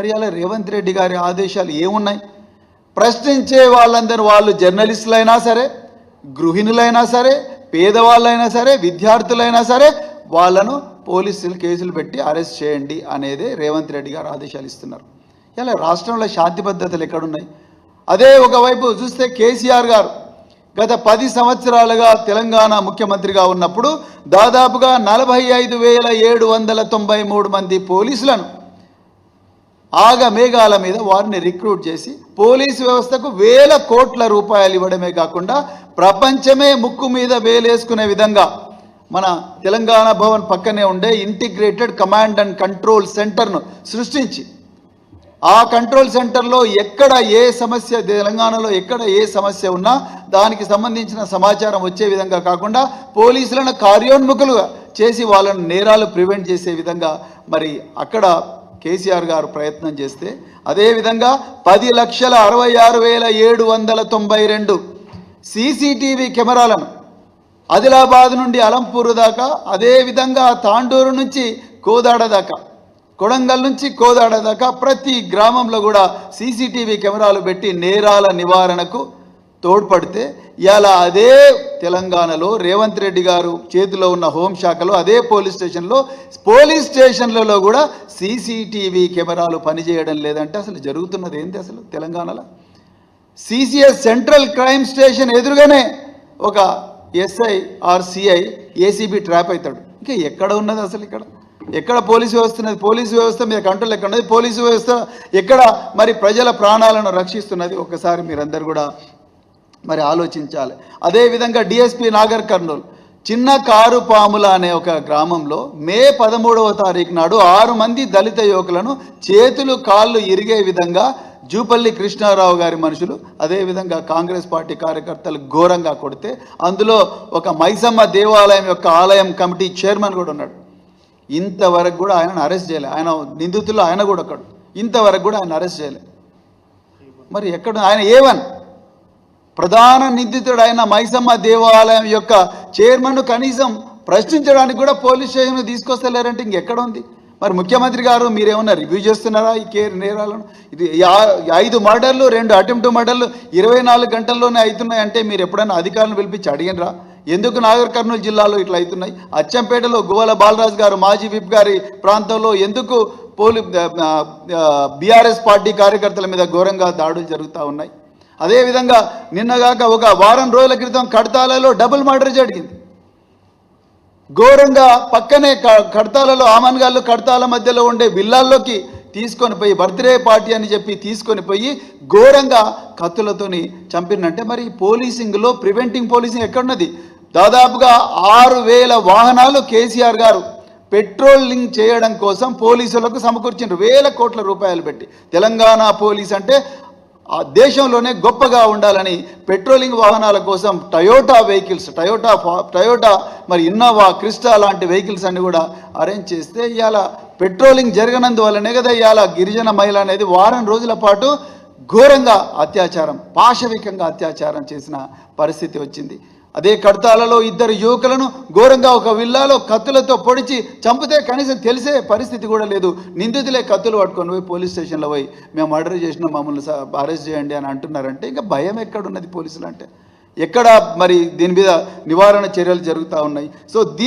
మరి అలా రేవంత్ రెడ్డి గారి ఆదేశాలు ఏమున్నాయి? ప్రశ్నించే వాళ్ళందరూ వాళ్ళు జర్నలిస్టులైనా సరే గృహిణులైనా సరే పేదవాళ్ళైనా సరే విద్యార్థులైనా సరే వాళ్ళను పోలీసులు కేసులు పెట్టి అరెస్ట్ చేయండి అనేది రేవంత్ రెడ్డి గారు ఆదేశాలు ఇస్తున్నారు. ఇలా రాష్ట్రంలో శాంతి భద్రతలు ఎక్కడున్నాయి? అదే ఒకవైపు చూస్తే కేసీఆర్ గారు గత పది సంవత్సరాలుగా తెలంగాణ ముఖ్యమంత్రిగా ఉన్నప్పుడు దాదాపుగా నలభై ఐదు వేల ఏడు వందల తొంభై మూడు మంది పోలీసులను ఆగ మేఘాల మీద వారిని రిక్రూట్ చేసి పోలీసు వ్యవస్థకు వేల కోట్ల రూపాయలు ఇవ్వడమే కాకుండా ప్రపంచమే ముక్కు మీద వేలేసుకునే విధంగా మన తెలంగాణ భవన్ పక్కనే ఉండే ఇంటిగ్రేటెడ్ కమాండ్ అండ్ కంట్రోల్ సెంటర్ను సృష్టించి ఆ కంట్రోల్ సెంటర్లో ఎక్కడ ఏ సమస్య తెలంగాణలో ఎక్కడ ఏ సమస్య ఉన్నా దానికి సంబంధించిన సమాచారం వచ్చే విధంగా కాకుండా పోలీసులను కార్యోన్ముఖులుగా చేసి వాళ్ళను నేరాలు ప్రివెంట్ చేసే విధంగా మరి అక్కడ కేసీఆర్ గారు ప్రయత్నం చేస్తే అదేవిధంగా పది లక్షల అరవై ఆరు వేల ఏడు వందల తొంభై రెండు సీసీటీవీ కెమెరాలను ఆదిలాబాద్ నుండి అలంపూర్ దాకా అదేవిధంగా తాండూరు నుంచి కోదాడ దాకా కొడంగల్ నుంచి కోదాడ దాకా ప్రతి గ్రామంలో కూడా సీసీటీవీ కెమెరాలు పెట్టి నేరాల నివారణకు తోడ్పడితే ఇలా అదే తెలంగాణలో రేవంత్ రెడ్డి గారు చేతిలో ఉన్న హోంశాఖలో అదే పోలీస్ స్టేషన్లో పోలీస్ స్టేషన్లలో కూడా సీసీటీవీ కెమెరాలు పనిచేయడం లేదంటే అసలు జరుగుతున్నది ఏంటి అసలు తెలంగాణలో? సిసిఎస్ సెంట్రల్ క్రైమ్ స్టేషన్ ఎదురుగానే ఒక SI or CI ACB trap అవుతాడు. ఇంకా ఎక్కడ ఉన్నది అసలు ఇక్కడ? ఎక్కడ పోలీసు వ్యవస్థ ఉన్నది? పోలీసు వ్యవస్థ మీద కంట్రోల్ ఎక్కడ ఉన్నది? పోలీసు వ్యవస్థ ఎక్కడ మరి ప్రజల ప్రాణాలను రక్షిస్తున్నది? ఒకసారి మీరందరూ కూడా మరి ఆలోచించాలి. అదేవిధంగా డిఎస్పి నాగర్ కర్నూలు. చిన్న కారు పాముల అనే ఒక గ్రామంలో మే పదమూడవ తారీఖు నాడు ఆరు మంది దళిత యువకులను చేతులు కాళ్ళు ఇరిగే విధంగా జూపల్లి కృష్ణారావు గారి మనుషులు అదేవిధంగా కాంగ్రెస్ పార్టీ కార్యకర్తలు ఘోరంగా కొడితే అందులో ఒక మైసమ్మ దేవాలయం యొక్క ఆలయం కమిటీ చైర్మన్ కూడా ఉన్నాడు. ఇంతవరకు కూడా ఆయనను అరెస్ట్ చేయలే. ఆయన నిందితుల్లో ఆయన కూడా ఒకడు ఇంతవరకు కూడా ఆయన అరెస్ట్ చేయలే. మరి ఎక్కడ? ఆయన ఏవన్ ప్రధాన నిందితుడు అయిన మైసమ్మ దేవాలయం యొక్క చైర్మన్ కనీసం ప్రశ్నించడానికి కూడా పోలీస్ స్టేషన్ తీసుకొస్తలేరంటే ఇంకెక్కడ ఉంది మరి ముఖ్యమంత్రి గారు మీరేమన్నా రివ్యూ చేస్తున్నారా ఈ కేర్ నేరాలను? ఇది యా- ఐదు మర్డర్లు రెండు అటెంప్ట్ మర్డర్లు ఇరవై నాలుగు గంటల్లోనే అవుతున్నాయి అంటే మీరు ఎప్పుడైనా అధికారులను పిలిపించి అడిగినరా? ఎందుకు నాగర్ కర్నూలు జిల్లాలో ఇట్లా అవుతున్నాయి? అచ్చంపేటలో గువ్వల బాలరాజు గారు మాజీ విప్ గారి ప్రాంతంలో ఎందుకు పోలీ బీఆర్ఎస్ పార్టీ కార్యకర్తల మీద ఘోరంగా దాడులు జరుగుతూ ఉన్నాయి? అదేవిధంగా నిన్నగాక ఒక వారం రోజుల క్రితం కడతాలలో డబుల్ మర్డర్ జరిగింది. ఘోరంగా పక్కనే కడతాలలో కడతాలలో ఆమన్గాళ్ళు కడతాల మధ్యలో ఉండే విల్లాల్లోకి తీసుకొని పోయి బర్త్డే పార్టీ అని చెప్పి తీసుకొని పోయి ఘోరంగా కత్తులతోని చంపినంటే మరి పోలీసింగ్లో ప్రివెంటింగ్ పోలీసింగ్ ఎక్కడున్నది? దాదాపుగా ఆరు వేల వాహనాలు కేసీఆర్ గారు పెట్రోలింగ్ చేయడం కోసం పోలీసులకు సమకూర్చిండ్రు. వేల కోట్ల రూపాయలు పెట్టి. తెలంగాణ పోలీస్ అంటే ఆ దేశంలోనే గొప్పగా ఉండాలని పెట్రోలింగ్ వాహనాల కోసం టయోటా వెహికల్స్ టయోటా ఫా- టయోటా మరి ఇన్నోవా క్రిస్టా లాంటి వెహికల్స్ అన్ని కూడా అరేంజ్ చేస్తే ఇవాళ పెట్రోలింగ్ జరగనందువల్లనే కదా ఇవాళ గిరిజన మహిళ అనేది వారం రోజుల పాటు ఘోరంగా అత్యాచారం పాశవికంగా అత్యాచారం చేసిన పరిస్థితి వచ్చింది. అదే కడతాలలో ఇద్దరు యువకులను ఘోరంగా ఒక విల్లాలో కత్తులతో పొడిచి చంపితే కనీసం తెలిసే పరిస్థితి కూడా లేదు. నిందితులే కత్తులు పట్టుకొని పోయి పోలీస్ స్టేషన్లో పోయి మేము మర్డర్ చేసిన మమ్మల్ని అరెస్ట్ చేయండి అని అంటున్నారంటే ఇంకా భయం ఎక్కడున్నది పోలీసులు అంటే ఎక్కడ మరి దీని మీద నివారణ చర్యలు జరుగుతూ ఉన్నాయి? సో దీ